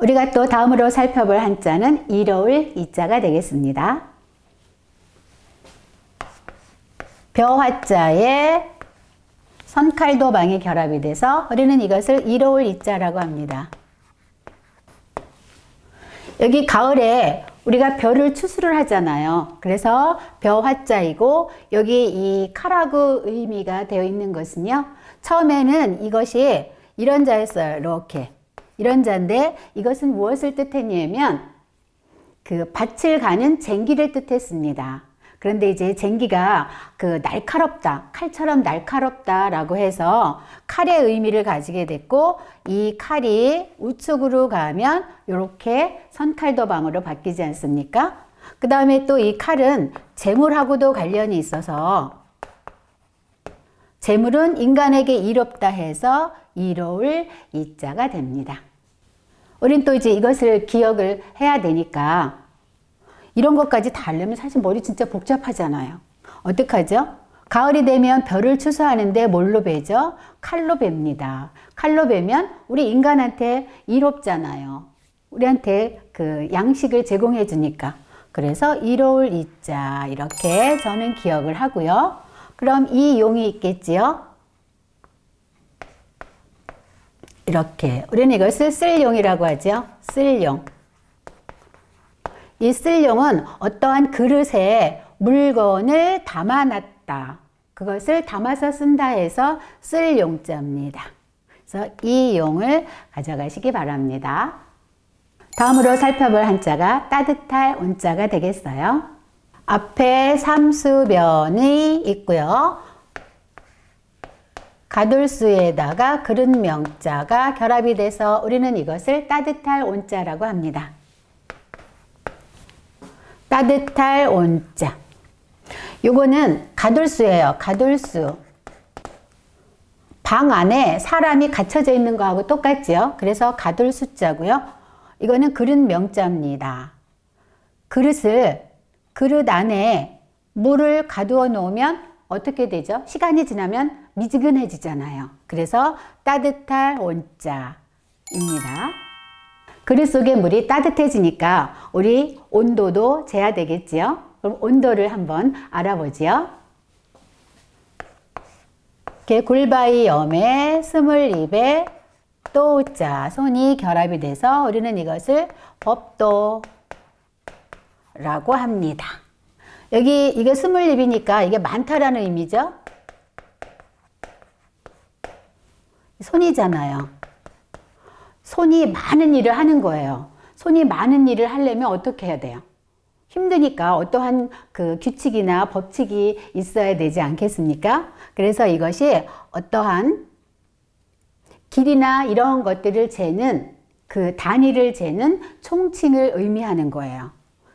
우리가 또 다음으로 살펴볼 한자는 이로울 이자가 되겠습니다. 벼화자에 선칼도방이 결합이 돼서 우리는 이것을 이로울 이자라고 합니다. 여기 가을에 우리가 벼를 추수를 하잖아요. 그래서 벼화자이고 여기 이 카라구 의미가 되어 있는 것은요. 처음에는 이것이 이런 자였어요. 이렇게. 이런 자인데 이것은 무엇을 뜻했냐면 그 밭을 가는 쟁기를 뜻했습니다. 그런데 이제 쟁기가 그 날카롭다, 칼처럼 날카롭다라고 해서 칼의 의미를 가지게 됐고 이 칼이 우측으로 가면 이렇게 선칼도방으로 바뀌지 않습니까? 그 다음에 또 이 칼은 재물하고도 관련이 있어서 재물은 인간에게 이롭다 해서 이로울 이 자가 됩니다. 우린 또 이제 이것을 기억을 해야 되니까 이런 것까지 다 하려면 사실 머리 진짜 복잡하잖아요. 어떡하죠? 가을이 되면 벼를 추수하는데 뭘로 베죠? 칼로 뱁니다. 칼로 베면 우리 인간한테 이롭잖아요. 우리한테 그 양식을 제공해 주니까. 그래서 이로울 이자 이렇게 저는 기억을 하고요. 그럼 이 용이 있겠지요? 이렇게 우리는 이것을 쓸용이라고 하죠. 쓸용. 이 쓸용은 어떠한 그릇에 물건을 담아놨다. 그것을 담아서 쓴다 해서 쓸용자입니다. 그래서 이 용을 가져가시기 바랍니다. 다음으로 살펴볼 한자가 따뜻할 온자가 되겠어요. 앞에 삼수변이 있고요. 가둘수에다가 그릇 명자가 결합이 돼서 우리는 이것을 따뜻할 온자라고 합니다. 따뜻할 온자. 요거는 가둘수예요. 가둘수. 방 안에 사람이 갇혀져 있는 거하고 똑같지요. 그래서 가둘수자고요. 이거는 그릇 명자입니다. 그릇을 그릇 안에 물을 가두어 놓으면 어떻게 되죠? 시간이 지나면 미지근해지잖아요. 그래서 따뜻할 온자입니다. 그릇 속의 물이 따뜻해지니까 우리 온도도 재야 되겠지요? 그럼 온도를 한번 알아보지요. 굴바이 염에 스물 입에 또자 손이 결합이 돼서 우리는 이것을 법도라고 합니다. 여기 이게 스물입이니까 이게 많다라는 의미죠. 손이잖아요. 손이 많은 일을 하는 거예요. 손이 많은 일을 하려면 어떻게 해야 돼요? 힘드니까 어떠한 그 규칙이나 법칙이 있어야 되지 않겠습니까? 그래서 이것이 어떠한 길이나 이런 것들을 재는 그 단위를 재는 총칭을 의미하는 거예요.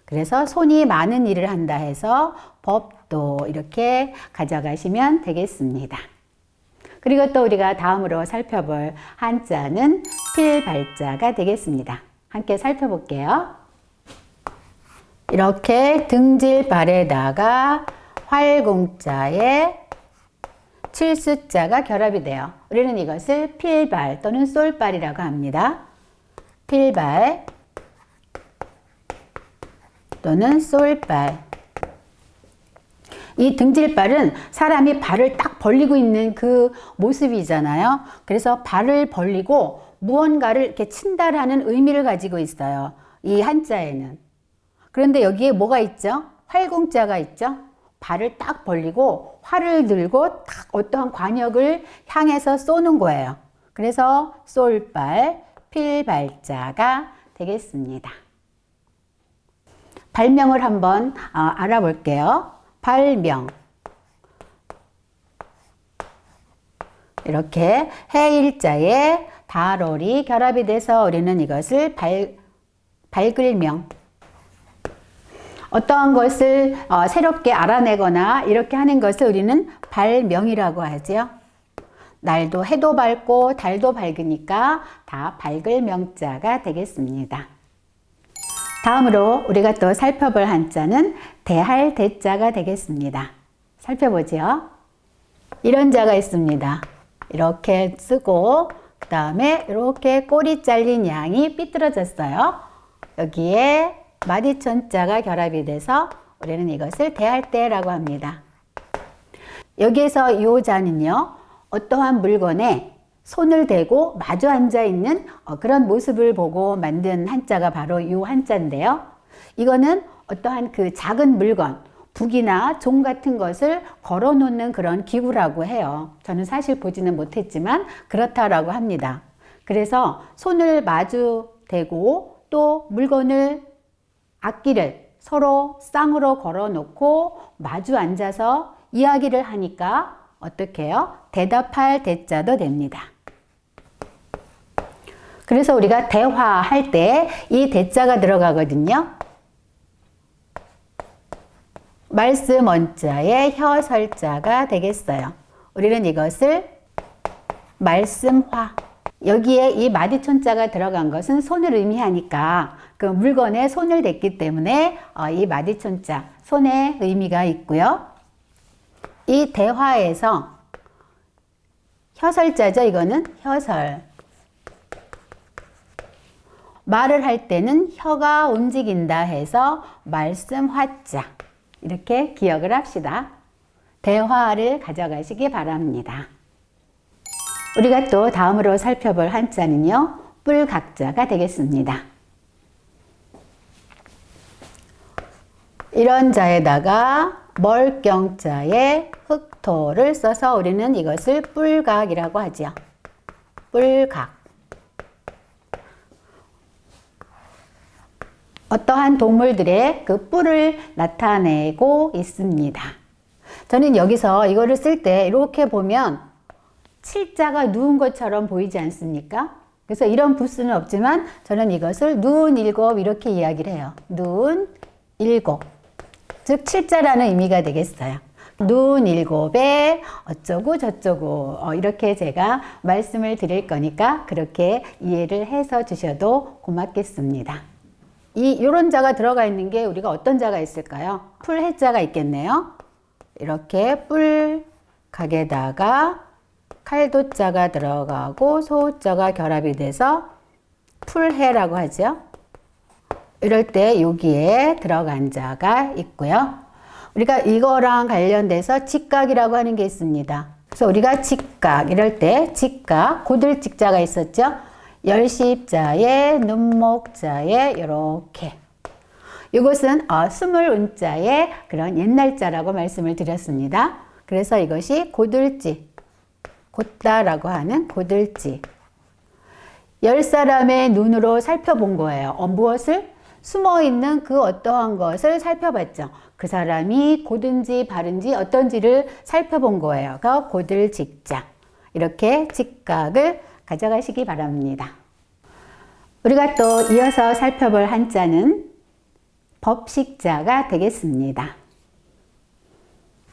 그래서 손이 많은 일을 한다 해서 법도 이렇게 가져가시면 되겠습니다. 그리고 또 우리가 다음으로 살펴볼 한자는 필발자가 되겠습니다. 함께 살펴볼게요. 이렇게 등질 발에다가 활공자에 칠수자가 결합이 돼요. 우리는 이것을 필발 또는 솔발이라고 합니다. 필발 또는 솔발. 이 등질발은 사람이 발을 딱 벌리고 있는 그 모습이잖아요. 그래서 발을 벌리고 무언가를 이렇게 친다라는 의미를 가지고 있어요. 이 한자에는. 그런데 여기에 뭐가 있죠? 활공자가 있죠? 발을 딱 벌리고 활을 들고 딱 어떠한 관역을 향해서 쏘는 거예요. 그래서 쏠발, 필발자가 되겠습니다. 발명을 한번 어, 알아볼게요. 발명. 이렇게 해 일자에 달월이 결합이 돼서 우리는 이것을 발, 발글명. 어떠한 것을 어, 새롭게 알아내거나 이렇게 하는 것을 우리는 발명이라고 하죠. 날도 해도 밝고 달도 밝으니까 다 밝을 명자가 되겠습니다. 다음으로 우리가 또 살펴볼 한자는 대할 대자가 되겠습니다. 살펴보죠. 이런 자가 있습니다. 이렇게 쓰고 그 다음에 이렇게 꼬리 잘린 양이 삐뚤어졌어요. 여기에 마디천자가 결합이 돼서 우리는 이것을 대할 때라고 합니다. 여기에서 이 자는요, 어떠한 물건에 손을 대고 마주 앉아 있는 어, 그런 모습을 보고 만든 한자가 바로 이 한자인데요. 이거는 어떠한 그 작은 물건, 북이나 종 같은 것을 걸어 놓는 그런 기구라고 해요. 저는 사실 보지는 못했지만 그렇다라고 합니다. 그래서 손을 마주 대고 또 물건을 악기를 서로 쌍으로 걸어 놓고 마주 앉아서 이야기를 하니까 어떻게 해요? 대답할 대자도 됩니다. 그래서 우리가 대화할 때 이 대자가 들어가거든요. 말씀 원자의 혀설자가 되겠어요. 우리는 이것을 말씀화. 여기에 이 마디촌자가 들어간 것은 손을 의미하니까 그 물건에 손을 댔기 때문에 어, 이 마디촌자, 손의 의미가 있고요. 이 대화에서 혀설자죠. 이거는 혀설. 말을 할 때는 혀가 움직인다 해서 말씀 화자. 이렇게 기억을 합시다. 대화를 가져가시기 바랍니다. 우리가 또 다음으로 살펴볼 한자는요. 뿔각자가 되겠습니다. 이런 자에다가 멀경자에 흑토를 써서 우리는 이것을 뿔각이라고 하죠. 뿔각. 어떠한 동물들의 그 뿔을 나타내고 있습니다. 저는 여기서 이거를 쓸 때 이렇게 보면 칠자가 누운 것처럼 보이지 않습니까? 그래서 이런 부수는 없지만 저는 이것을 누운 일곱 이렇게 이야기를 해요. 누운 일곱. 즉 칠자라는 의미가 되겠어요. 눈 일곱에 어쩌고 저쩌고 어, 이렇게 제가 말씀을 드릴 거니까 그렇게 이해를 해서 주셔도 고맙겠습니다. 이 요런 자가 들어가 있는 게 우리가 어떤 자가 있을까요? 풀 해자가 있겠네요. 이렇게 뿔 각에다가 칼도자가 들어가고 소자가 결합이 돼서 풀해라고 하죠. 이럴 때 여기에 들어간 자가 있고요. 우리가 이거랑 관련돼서 직각이라고 하는 게 있습니다. 그래서 우리가 직각 이럴 때 직각 고들 직자가 있었죠. 열십자에 눈목자에 이렇게 이것은 어, 스물 운자의 그런 옛날 자라고 말씀을 드렸습니다. 그래서 이것이 고들지 곧다라고 하는 고들지 열 사람의 눈으로 살펴본 거예요. 어, 무엇을? 숨어 있는 그 어떠한 것을 살펴봤죠. 그 사람이 고든지 바른지 어떤지를 살펴본 거예요. 그 고들 직자. 이렇게 직각을 가져가시기 바랍니다. 우리가 또 이어서 살펴볼 한자는 법식자가 되겠습니다.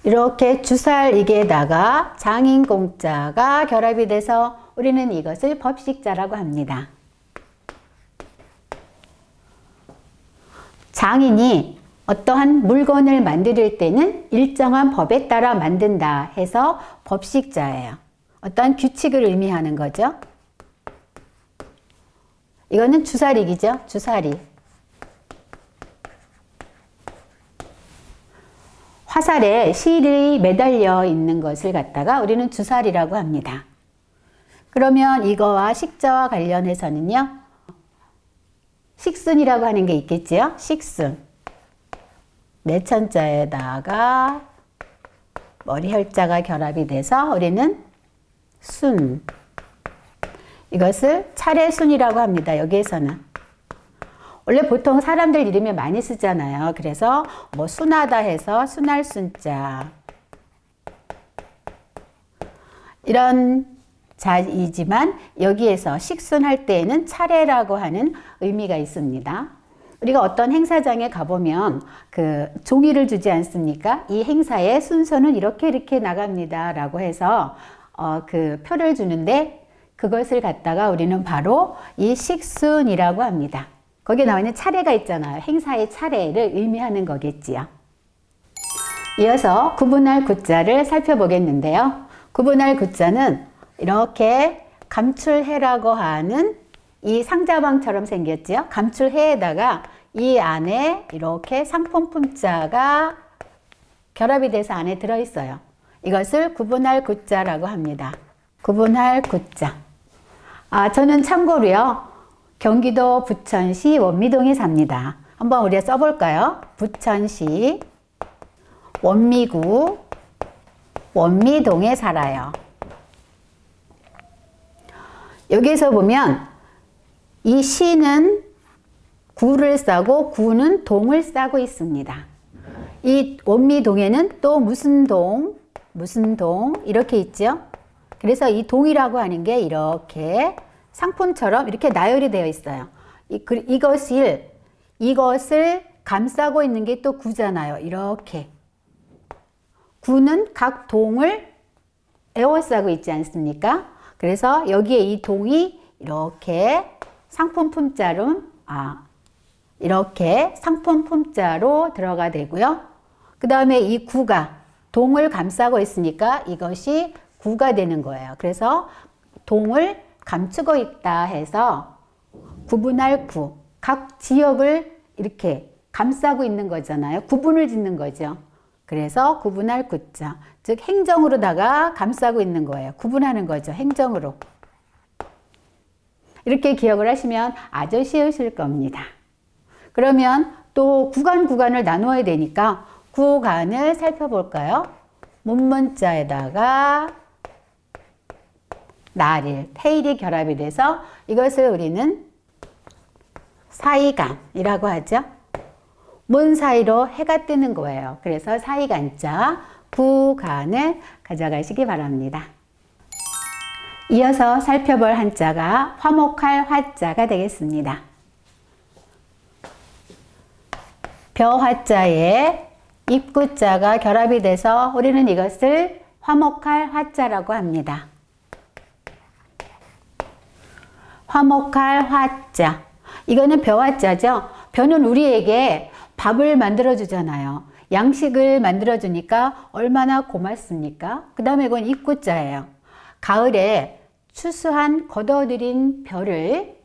이렇게 주살이게다가 장인공자가 결합이 돼서 우리는 이것을 법식자라고 합니다. 장인이 어떠한 물건을 만들 때는 일정한 법에 따라 만든다 해서 법식자예요. 어떠한 규칙을 의미하는 거죠. 이거는 주사리기죠. 주사리. 화살에 실이 매달려 있는 것을 갖다가 우리는 주사리라고 합니다. 그러면 이거와 식자와 관련해서는요. 식순이라고 하는 게 있겠지요. 식순. 내천자에다가 머리 혈자가 결합이 돼서 우리는 순. 이것을 차례 순이라고 합니다. 여기에서는. 원래 보통 사람들 이름에 많이 쓰잖아요. 그래서 뭐 순하다 해서 순할 순자. 이런 자이지만 여기에서 식순할 때에는 차례라고 하는 의미가 있습니다. 우리가 어떤 행사장에 가보면 그 종이를 주지 않습니까? 이 행사의 순서는 이렇게 이렇게 나갑니다. 라고 해서 어, 그 표를 주는데 그것을 갖다가 우리는 바로 이 식순이라고 합니다. 거기에 나와 있는 차례가 있잖아요. 행사의 차례를 의미하는 거겠지요. 이어서 구분할 구자를 살펴보겠는데요. 구분할 구자는 이렇게 감출해라고 하는 이 상자방처럼 생겼죠. 감출해에다가 이 안에 이렇게 상품 품자가 결합이 돼서 안에 들어있어요. 이것을 구분할 구자라고 합니다. 구분할 구자. 아, 저는 참고로요. 경기도 부천시 원미동에 삽니다. 한번 우리가 써볼까요? 부천시 원미구 원미동에 살아요. 여기서 보면 이 시는 구를 싸고 구는 동을 싸고 있습니다. 이 원미동에는 또 무슨 동, 무슨 동 이렇게 있죠. 그래서 이 동이라고 하는 게 이렇게 상품처럼 이렇게 나열이 되어 있어요. 이, 그, 이것을 이것을 감싸고 있는 게 또 구잖아요. 이렇게 구는 각 동을 에워싸고 있지 않습니까? 그래서 여기에 이 동이 이렇게 상품 품자로 아 이렇게 상품 품자로 들어가 되고요. 그 다음에 이 구가 동을 감싸고 있으니까 이것이 구가 되는 거예요. 그래서 동을 감추고 있다 해서 구분할 구, 각 지역을 이렇게 감싸고 있는 거잖아요. 구분을 짓는 거죠. 그래서 구분할 구자, 즉 행정으로다가 감싸고 있는 거예요. 구분하는 거죠. 행정으로. 이렇게 기억을 하시면 아주 쉬우실 겁니다. 그러면 또 구간 구간을 나누어야 되니까 구간을 살펴볼까요? 문문자에다가 날일, 태일이 결합이 돼서 이것을 우리는 사이간이라고 하죠. 문 사이로 해가 뜨는 거예요. 그래서 사이간자, 구간을 가져가시기 바랍니다. 이어서 살펴볼 한자가 화목할 화자가 되겠습니다. 벼화자에 입구자가 결합이 돼서 우리는 이것을 화목할 화자라고 합니다. 화목할 화자. 이거는 벼화자죠. 벼는 우리에게 밥을 만들어 주잖아요. 양식을 만들어 주니까 얼마나 고맙습니까? 그 다음에 이건 입구자예요. 가을에 추수한 걷어들인 벼를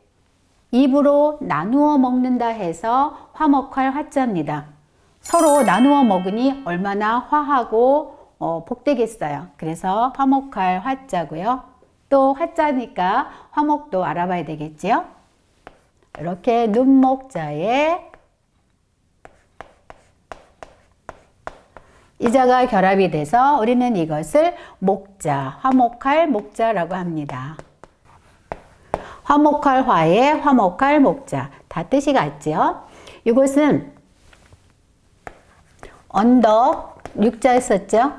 입으로 나누어 먹는다 해서 화목할 화자입니다. 서로 나누어 먹으니 얼마나 화하고 어, 복되겠어요. 그래서 화목할 화자고요. 또 화자니까 화목도 알아봐야 되겠지요. 이렇게 눈목자에 이자가 결합이 돼서 우리는 이것을 목자, 화목할 목자라고 합니다. 화목할 화에 화목할 목자 다 뜻이 같지요. 이것은 언덕 육자 썼죠.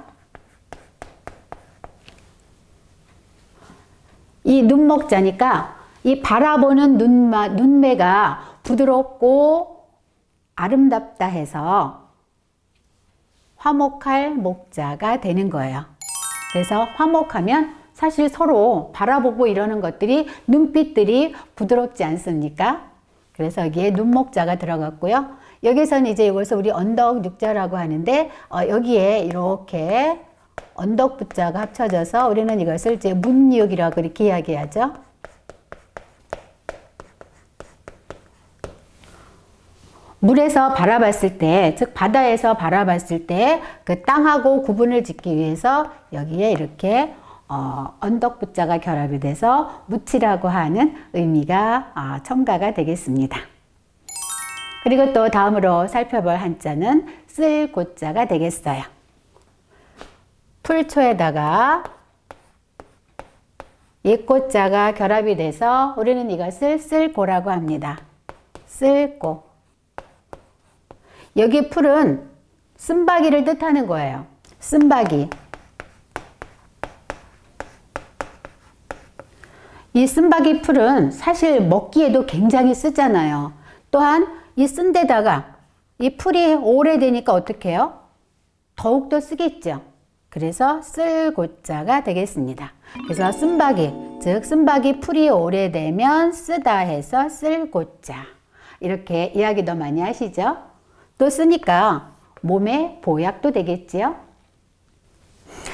이 눈목자니까 이 바라보는 눈마, 눈매가 부드럽고 아름답다 해서 화목할 목자가 되는 거예요. 그래서 화목하면 사실 서로 바라보고 이러는 것들이 눈빛들이 부드럽지 않습니까? 그래서 여기에 눈목자가 들어갔고요. 여기서는 이제 이것을 우리 언덕 육자라고 하는데 어, 여기에 이렇게 언덕 부자가 합쳐져서 우리는 이것을 이제 문육이라고 이렇게 이야기하죠. 물에서 바라봤을 때, 즉 바다에서 바라봤을 때 그 땅하고 구분을 짓기 위해서 여기에 이렇게 어, 언덕 부자가 결합이 돼서 무치라고 하는 의미가 어, 첨가가 되겠습니다. 그리고 또 다음으로 살펴볼 한자는 쓸 고자가 되겠어요. 풀초에다가 옛고자가 결합이 돼서 우리는 이것을 쓸고라고 합니다. 쓸고. 여기 풀은 쓴바귀를 뜻하는 거예요. 쓴바귀. 이 쓴바귀 풀은 사실 먹기에도 굉장히 쓰잖아요. 또한 이 쓴 데다가 이 풀이 오래되니까 어떻게 해요? 더욱더 쓰겠죠. 그래서 쓸고자가 되겠습니다. 그래서 쓴바귀, 즉 쓴바귀 풀이 오래되면 쓰다 해서 쓸고자. 이렇게 이야기도 많이 하시죠. 또 쓰니까 몸에 보약도 되겠지요.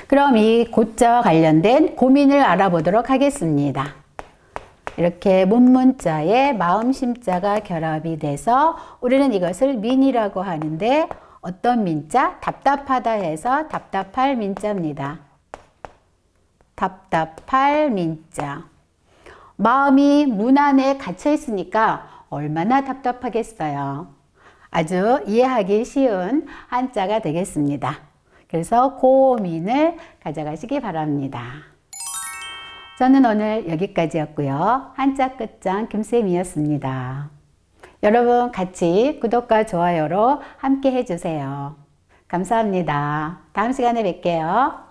그럼 이 고자와 관련된 고민을 알아보도록 하겠습니다. 이렇게 문문자에 마음심자가 결합이 돼서 우리는 이것을 민이라고 하는데 어떤 민자? 답답하다 해서 답답할 민자입니다. 답답할 민자. 마음이 문 안에 갇혀 있으니까 얼마나 답답하겠어요. 아주 이해하기 쉬운 한자가 되겠습니다. 그래서 고민을 가져가시기 바랍니다. 저는 오늘 여기까지였고요. 한자 끝장 김쌤이었습니다. 여러분 같이 구독과 좋아요로 함께 해주세요. 감사합니다. 다음 시간에 뵐게요.